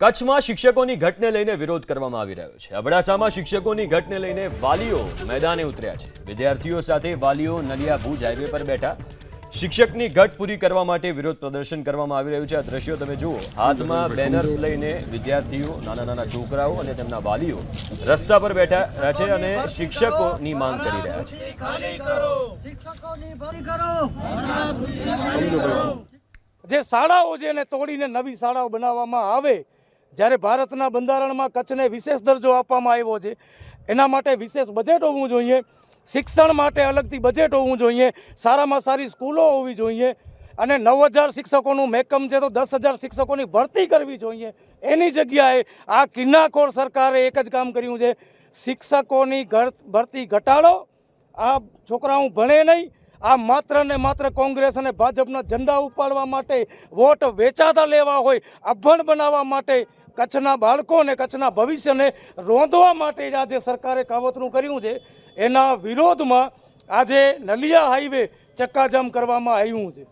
કચ્છમાં શિક્ષકોની ઘટને લઈને વિરોધ કરવામાં આવી રહ્યો છે. અબડાસામાં શિક્ષકોની ઘટને લઈને વાલીઓ મેદાને ઉતર્યા છે. વિદ્યાર્થીઓ સાથે વાલીઓ નલિયા ભુજ હાઈવે પર બેઠા. શિક્ષકની ઘટ પૂરી કરવા માટે વિરોધ પ્રદર્શન કરવામાં આવી રહ્યું છે. આ દ્રશ્યો તમે જુઓ. હાથમાં બેનર્સ લઈને વિદ્યાર્થીઓ, નાના નાના છોકરાઓ અને તેમના વાલીઓ રસ્તા પર બેઠા રહ્યા છે અને શિક્ષકોની માંગ કરી રહ્યા છે. જે શાળાઓ છે એને તોડીને નવી શાળાઓ બનાવવામાં આવે જ્યારે ભારતના બંધારણમાં કચ્છને વિશેષ દરજ્જો આપવામાં આવ્યો છે, એના માટે વિશેષ બજેટ હોવું જોઈએ, શિક્ષણ માટે અલગથી બજેટ હોવું જોઈએ, સારામાં સારી સ્કૂલો હોવી જોઈએ, અને નવ હજાર શિક્ષકોનું મેકમ છે તો દસ હજાર શિક્ષકોની ભરતી કરવી જોઈએ. એની જગ્યાએ આ કિન્નાખોર સરકારે એક જ કામ કર્યું છે, શિક્ષકોની ભરતી ઘટાડો. આ છોકરાઓ ભણે નહીં આ માત્ર ને માત્ર કોંગ્રેસ અને ભાજપના ઝંડા ઉપાડવા માટે, વોટ વેચાતા લેવા હોય, અભણ બનાવવા માટે, કચ્છના બાળકો અને કચ્છના ભવિષ્યને રોંધવા માટે જ આજે સરકારે કાવતરું કર્યું છે. એના વિરોધમાં આજે નલિયા હાઈવે ચક્કાજામ કરવામાં આવ્યું છે.